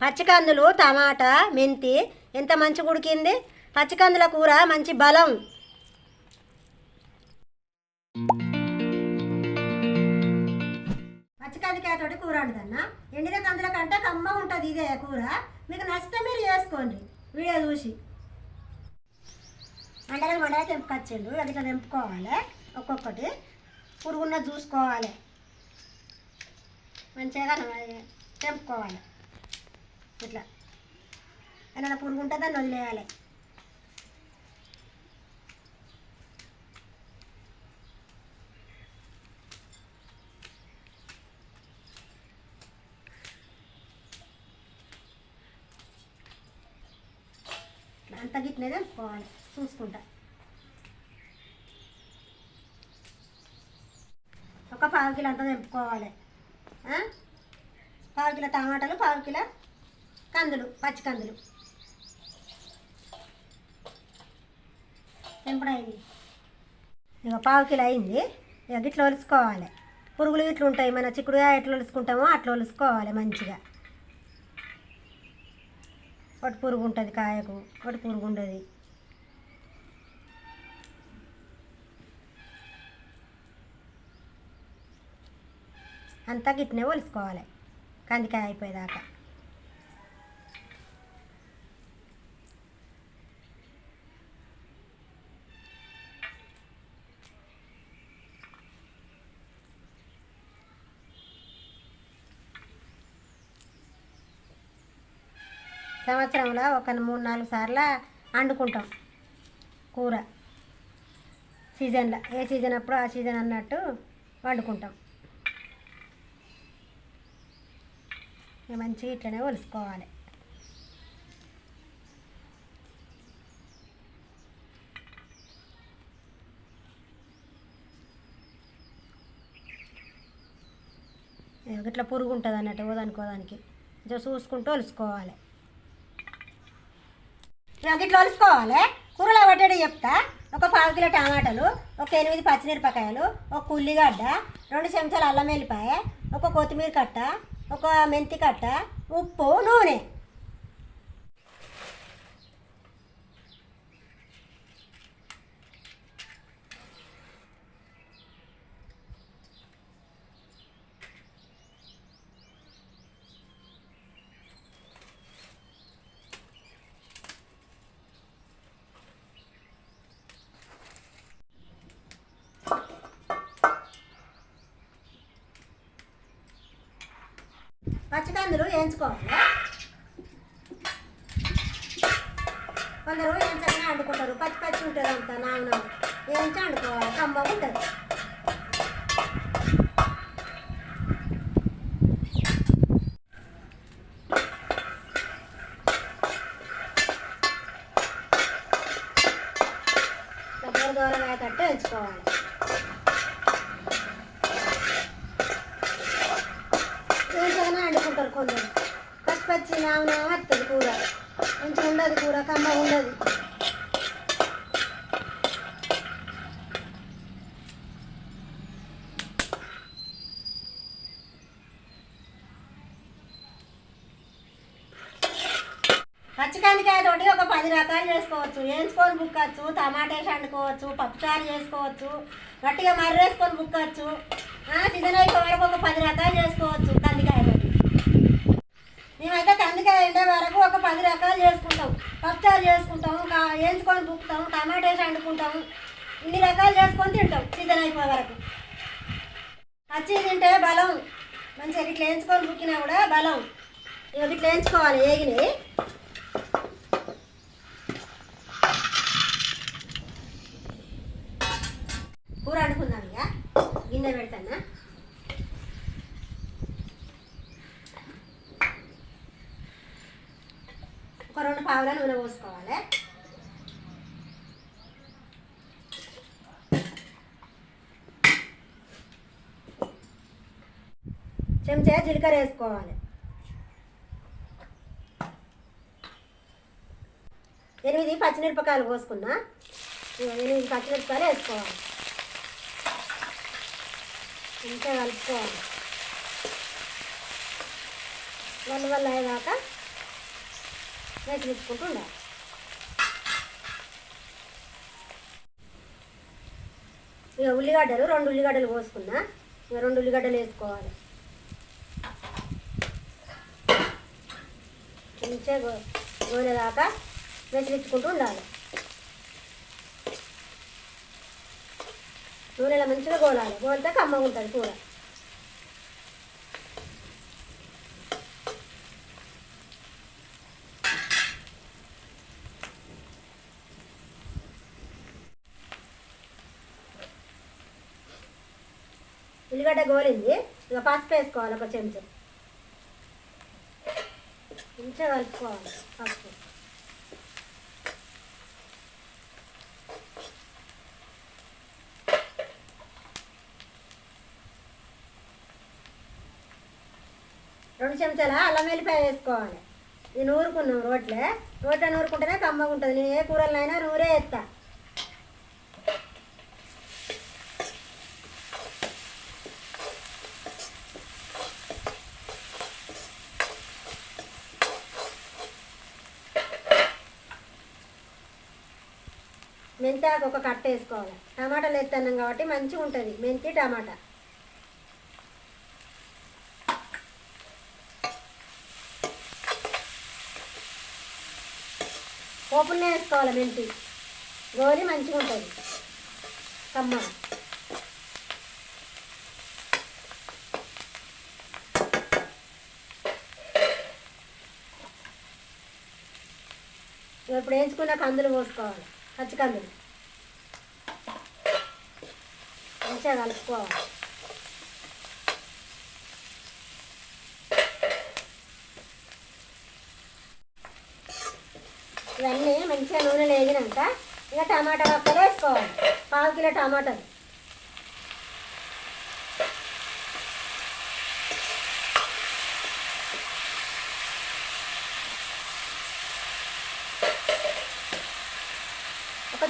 పచ్చికందులు టమాటా మెంతి ఎంత మంచి ఉడికింది? పచ్చికందుల కూర మంచి బలం. పచ్చికందికాయతోటి కూర వండుదన్నా. ఎండిన కందుల కంటే కమ్మ ఉంటుంది ఇదే కూర. మీకు నచ్చితే మీరు చేసుకోండి. వీడియో చూసి. మండలకు మండగా తెంపుకొచ్చిండు. అది ఇట్లా తెంపుకోవాలి. ఒక్కొక్కటి. పురుగున్న చూసుకోవాలి. మంచిగా తెంపుకోవాలి. ఇట్లా. ఏమైనా పురుగు ఉంటే దాన్ని వదిలేయాలి. అంత గిట్లనే అనుకోవాలి చూసుకుంటా. ఒక పావు కిలో అంతా తెంపుకోవాలి. ఆ? పావు కిలో టమాటాలు పావు కిలో కందులు పచ్చి కందులు. తెంపుడు ఇక పావు కిలో అయింది. ఇక గిట్ల ఒలుసుకోవాలి. పురుగులు గిట్లు ఉంటాయి. మన చిక్కుడుగా ఎట్లా ఒలుసుకుంటామో అట్లా ఒలుసుకోవాలి మంచిగా. ఒకటి పురుగు ఉంటుంది కాయకు ఒకటి పురుగు ఉండదు. అంతా గిట్నే ఒలుసుకోవాలి. కందికాయ అయిపోయేదాకా. సంవత్సరంలో ఒక మూడు నాలుగు సార్లు వండుకుంటాం కూర. సీజన్లో. ఏ సీజన్ అప్పుడు ఆ సీజన్ అన్నట్టు వండుకుంటాం. మంచిగా ఇట్లనే ఒలుసుకోవాలి. ఇట్లా పురుగు ఉంటుంది అన్నట్టు ఓదానికి ఓదానికి చూసుకుంటూ ఒలుసుకోవాలి. నాకు ఇట్లా ఒలుసుకోవాలి కూరలో పట్టేది చెప్తా. ఒక పావు కిలో టమాటాలు ఒక ఎనిమిది పచ్చిమిరపకాయలు ఒక ఉల్లిగడ్డ రెండు చెంచాల అల్లం వెల్లిపాయ ఒక కొత్తిమీర కట్ట ఒక మెంతి కట్ట ఉప్పు నూనె. పచ్చికందులు వేయించుకోవాలి కొందరు వేయించగానే వండుకుంటారు. పచ్చి పచ్చి ఉంటుంది అంత నాన్న వేయించి వండుకోవాలి. కమ్మగా ఉంటుంది. వండుకుంటారు కొందరు పచ్చి వస్తుంది కూర. మంచిగా ఉండదు కూర కమ్మ ఉండదు. పచ్చికందికాయ తోటి ఒక పది రకాలు చేసుకోవచ్చు. వేయించుకొని బుక్కచ్చు టమాటా వేసి వండుకోవచ్చు పప్పుచారు చేసుకోవచ్చు గట్టిగా మర్రేసుకొని బుక్కచ్చు. సీజన్ అయిపోయే వరకు ఒక పది రకాలు చేసుకోవచ్చు. కందికాయ మేమైతే కందికాయ ఎండే వరకు ఒక పది రకాలు చేసుకుంటాం. పప్పుచారు చేసుకుంటాము కా- వేయించుకొని బుక్కుతాము టమాటా వేసి వండుకుంటాము ఇన్ని రకాలు చేసుకొని తింటాం సీజన్ అయిపోయే వరకు. పచ్చి తింటే బలం. మంచిగా ఇట్లా వేయించుకొని బుక్కినా కూడా బలం. ఇవి ఇట్లా వేయించుకోవాలి వేగిని కూర వండుకుందాం ఇక గిన్నె పెడతానా ఒక నూనె పోసుకోవాలి. చెంచా జీలకర్ర వేసుకోవాలి. ఎనిమిది పచ్చిమిరపకాయలు పోసుకున్నా. ఎనిమిది పచ్చిమిరపకాయలు వేసుకోవాలి. ఇంకా కలుపుకోవాలి. వల్ల వల్ల అయ్యాక ఉండాలి ఇక ఉల్లిగడ్డలు రెండు ఉల్లిగడ్డలు కోసుకున్నా. ఇక రెండు ఉల్లిగడ్డలు వేసుకోవాలి. మంచిగా గో- గోరె దాకా వెసిలించుకుంటూ ఉండాలి. నూనెలో మంచిగా గోలాలి. గోలితే కమ్మగా ఉంటుంది కూర. ఉల్లిగడ్డ గోలింది. ఇక పసుపు వేసుకోవాలి ఒక చెంచా. కొంచెం కలుపుకోవాలి పసుపు. రెండు చెంచాల? అల్లం వెల్లిపాయ వేసుకోవాలి. ఇది నూరుకున్నాం రోట్లే రోట్లో నూరుకుంటేనే కమ్మగా ఉంటుంది నేను ఏ కూరలైనా నూరే వేస్తాను మెంతాకు ఒక కట్ట వేసుకోవాలి. టమాటాలు వేస్తున్నాం కాబట్టి మంచిగా ఉంటుంది. మెంతి టమాటా. పోపులనే వేసుకోవాలి మెంతి. గోరి మంచిగా ఉంటుంది. కమ్మ ఇప్పుడు వేయించుకున్న కందులు పోసుకోవాలి. పచ్చికందులు. మంచిగా కలుపుకోవాలి. ఇవన్నీ మంచిగా నూనె వేగినాక ఇక టమాటా ముక్కలు వేసుకోవాలి. పావు కిలో టమాటాలు.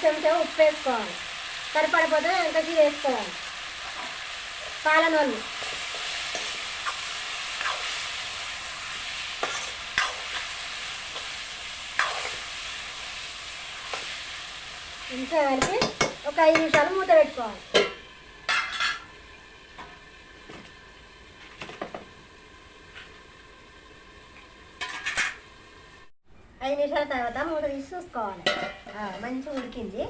చెంచా ఉప్పు వేసుకోవాలి సరిపడిపోతే ఇంకకి వేసుకోవాలి. పాలనోళ్ళు. ఇంకా కలిపి ఒక ఐదు నిమిషాలు మూత పెట్టుకోవాలి. ఐదు నిమిషాల తర్వాత మూత తీసి చూసుకోవాలి. మంచిగా ఉడికింది.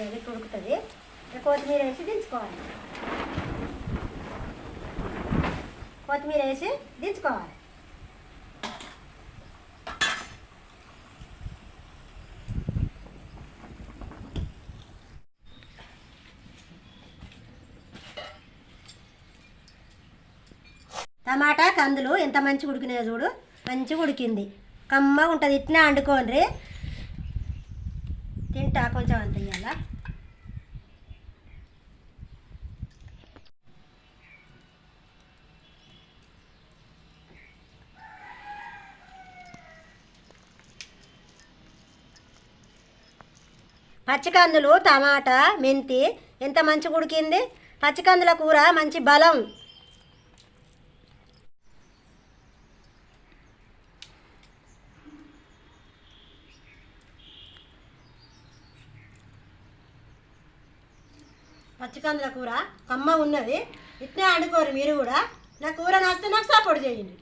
ఏది ఉడుకుతుంది? కొత్తిమీర వేసి దించుకోవాలి. కొత్తిమీర వేసి దించుకోవాలి. టమాటా కందులు ఎంత మంచిగా ఉడికినాయో చూడు. మంచిగా ఉడికింది. కమ్మ ఉంటుంది. ఇట్నే వండుకోండి తింటా. కొంచెం అంత ఇయ్యాల. పచ్చికందులు టమాటా మెంతి ఎంత మంచిగా ఉడికింది? పచ్చికందుల కూర మంచి బలం. పచ్చికందుల కూర. కమ్మ ఉన్నది. ఇట్నే వండుకోరు మీరు కూడా. నా కూర నచ్చితే నాకు సపోర్ట్ చేయండి.